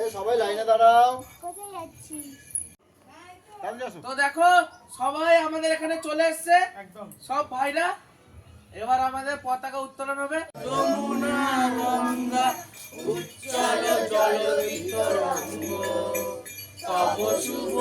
এই সবাই লাইনে দাঁড়াও। কোথায় যাচ্ছি তো দেখো সবাই আমাদের এখানে চলে এসছে। একদম। সব ভাইরা এবার আমাদের পতাকা উত্তোলন হবে। যমুনা গঙ্গা উচ্চল জল তব শুভ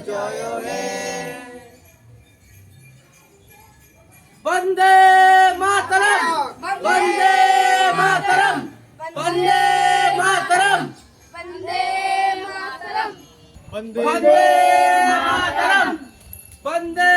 জয় জয় হে বন্দে মাতরম বন্দে মাতরম বন্দে মাতরম বন্দে মাতরম বন্দে বন্দে মাতরম বন্দে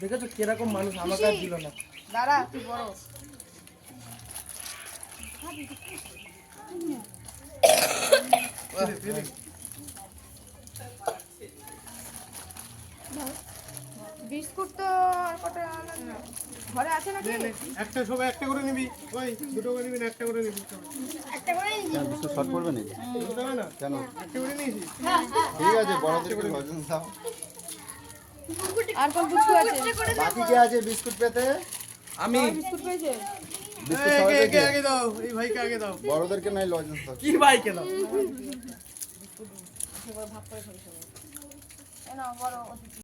দেখেছ কীরকম মানুষ? আমাকে আর দিল না। দাঁড়া তুই বড়। বিস্কুট তো আর কটা আনলাম না। ঘরে আছে নাকি? নে, নে, একটা সবাই একটা করে নিবি। ওই দুটো করে নিবি না একটা করে নিবি। সবাই। একটা করে বিস্কুট শর্ট করবে নাকি? না কেন? একটা করে নিয়েছি। ঠিক আছে বড়দেরকে লজেন্স দাও। আর কোন পুচকু আছে? বাকি কে আছে বিস্কুট পেতে? আমি। বিস্কুট পেয়েছে। বড়দেরকে নাই লজেন্স কি ভাই কে দাও